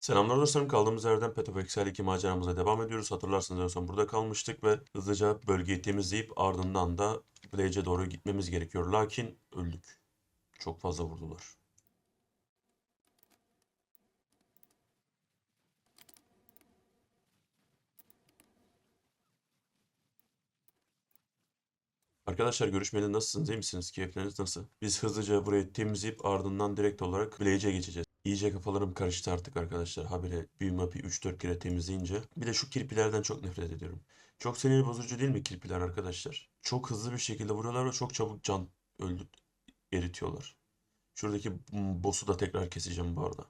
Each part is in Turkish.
Selamlar dostlarım. Kaldığımız yerden Path of Exile 2 maceramıza devam ediyoruz. Hatırlarsanız en son burada kalmıştık ve hızlıca bölgeyi temizleyip ardından da Blaze'e doğru gitmemiz gerekiyor. Lakin öldük. Çok fazla vurdular. Arkadaşlar görüşmeli nasılsınız? iyi misiniz? Keyifleriniz nasıl? Biz hızlıca burayı temizleyip ardından direkt olarak Blaze'e geçeceğiz. İyice kafalarım karıştı artık arkadaşlar. Habire büyü map'i 3-4 kere temizleyince. Bir de şu kirpilerden çok nefret ediyorum. Çok sinir bozucu değil mi kirpiler arkadaşlar? Çok hızlı bir şekilde vuruyorlar ve çok çabuk can öldü eritiyorlar. Şuradaki boss'u da tekrar keseceğim bu arada.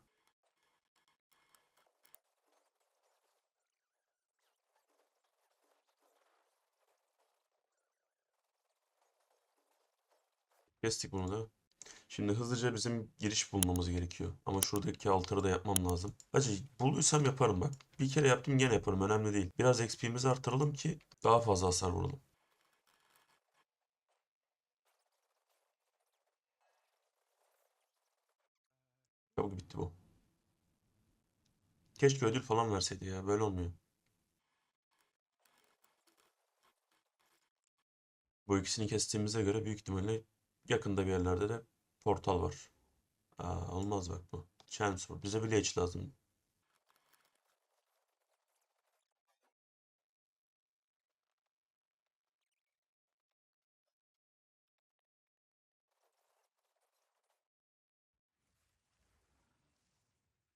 Kestik bunu da. Şimdi hızlıca bizim giriş bulmamız gerekiyor. Ama şuradaki altarı da yapmam lazım. Hacı bulduysam yaparım bak. Bir kere yaptım gene yaparım. Önemli değil. Biraz XP'mizi artıralım ki daha fazla hasar vuralım. Çabuk bitti bu. Keşke ödül falan verseydi ya. Böyle olmuyor. Bu ikisini kestiğimize göre büyük ihtimalle yakında bir yerlerde de portal var. Aa, olmaz bak bu. Chance var. Bize village lazım.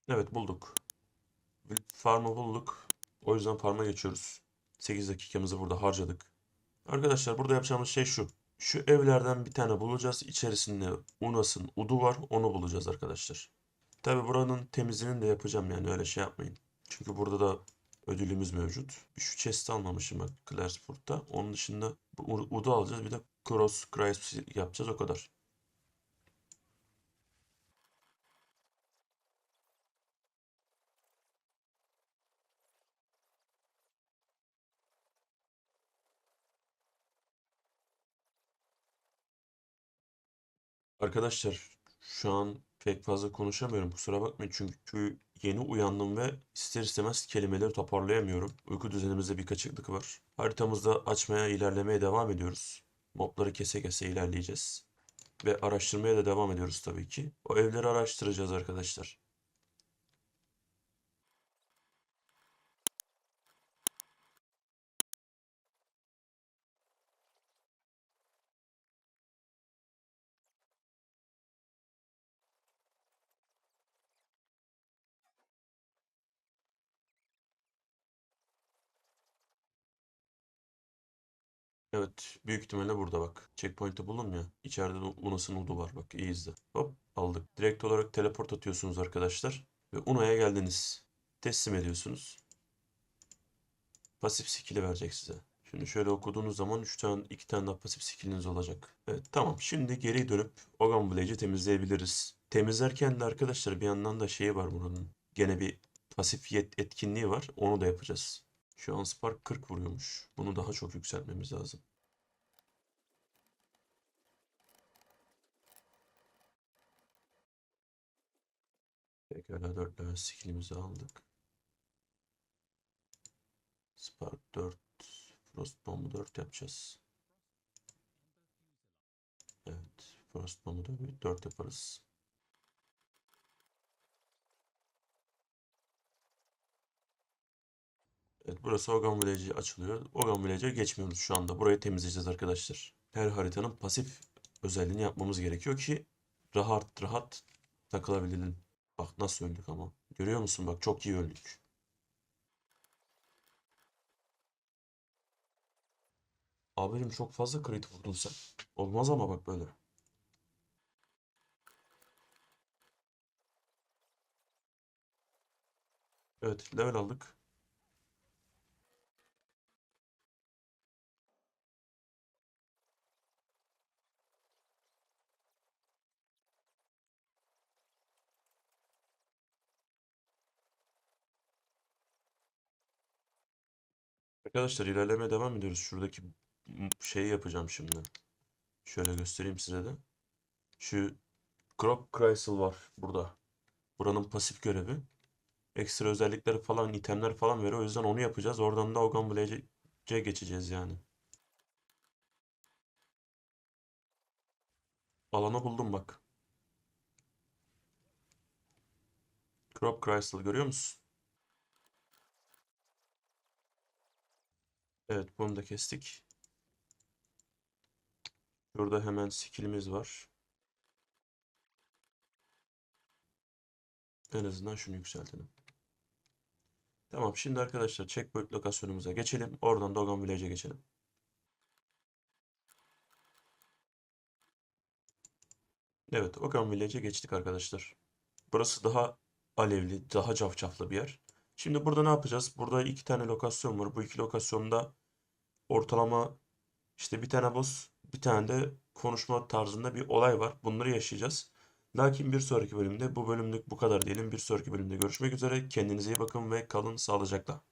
Evet bulduk. Farm'ı bulduk. O yüzden farm'a geçiyoruz. 8 dakikamızı burada harcadık. Arkadaşlar burada yapacağımız şey şu. Şu evlerden bir tane bulacağız. İçerisinde Unas'ın udu var. Onu bulacağız arkadaşlar. Tabi buranın temizliğini de yapacağım yani öyle şey yapmayın. Çünkü burada da ödülümüz mevcut. Şu chest'i almamışım bak Claresford'da. Onun dışında udu alacağız. Bir de Cross Christ yapacağız o kadar. Arkadaşlar şu an pek fazla konuşamıyorum kusura bakmayın çünkü yeni uyandım ve ister istemez kelimeleri toparlayamıyorum. Uyku düzenimizde bir kaçıklık var. Haritamızda açmaya ilerlemeye devam ediyoruz. Mobları kese kese ilerleyeceğiz. Ve araştırmaya da devam ediyoruz tabii ki. O evleri araştıracağız arkadaşlar. Evet büyük ihtimalle burada bak. Checkpoint'i buldum ya. İçeride de Unas'ın udu var bak iyi izle. Hop aldık. Direkt olarak teleport atıyorsunuz arkadaşlar. Ve Una'ya geldiniz. Teslim ediyorsunuz. Pasif skill'i verecek size. Şimdi şöyle okuduğunuz zaman 3 tane 2 tane daha pasif skill'iniz olacak. Evet tamam. Şimdi geri dönüp Ogan Village'i temizleyebiliriz. Temizlerken de arkadaşlar bir yandan da şeyi var buranın. Gene bir pasif yet etkinliği var. Onu da yapacağız. Şu an Spark 40 vuruyormuş. Bunu daha çok yükseltmemiz lazım. Pekala 4 level skill'imizi aldık. Spark 4. Frost Bomb'u 4 yapacağız. Evet. Frost Bomb'u da bir 4 yaparız. Evet burası Ogan Village'i açılıyor. Ogan Village'e geçmiyoruz şu anda. Burayı temizleyeceğiz arkadaşlar. Her haritanın pasif özelliğini yapmamız gerekiyor ki rahat rahat takılabilelim. Bak nasıl öldük ama. Görüyor musun bak çok iyi öldük. Abirim çok fazla kritik vurdun sen. Olmaz ama bak böyle. Evet level aldık. Arkadaşlar ilerlemeye devam ediyoruz. Şuradaki şeyi yapacağım şimdi. Şöyle göstereyim size de. Şu Grok Kreisel var burada. Buranın pasif görevi. Ekstra özellikleri falan, itemler falan veriyor. O yüzden onu yapacağız. Oradan da Ogan Village'e geçeceğiz yani. Alanı buldum bak. Crop Crystal görüyor musun? Evet bunu da kestik. Şurada hemen skillimiz var. En azından şunu yükseltelim. Tamam şimdi arkadaşlar checkpoint lokasyonumuza geçelim. Oradan Dogan Village'e geçelim. Evet Ogan Village'e geçtik arkadaşlar. Burası daha alevli, daha cafcaflı bir yer. Şimdi burada ne yapacağız? Burada iki tane lokasyon var. Bu iki lokasyonda ortalama işte bir tane boss, bir tane de konuşma tarzında bir olay var. Bunları yaşayacağız. Lakin bir sonraki bölümde bu bölümlük bu kadar diyelim. Bir sonraki bölümde görüşmek üzere. Kendinize iyi bakın ve kalın sağlıcakla.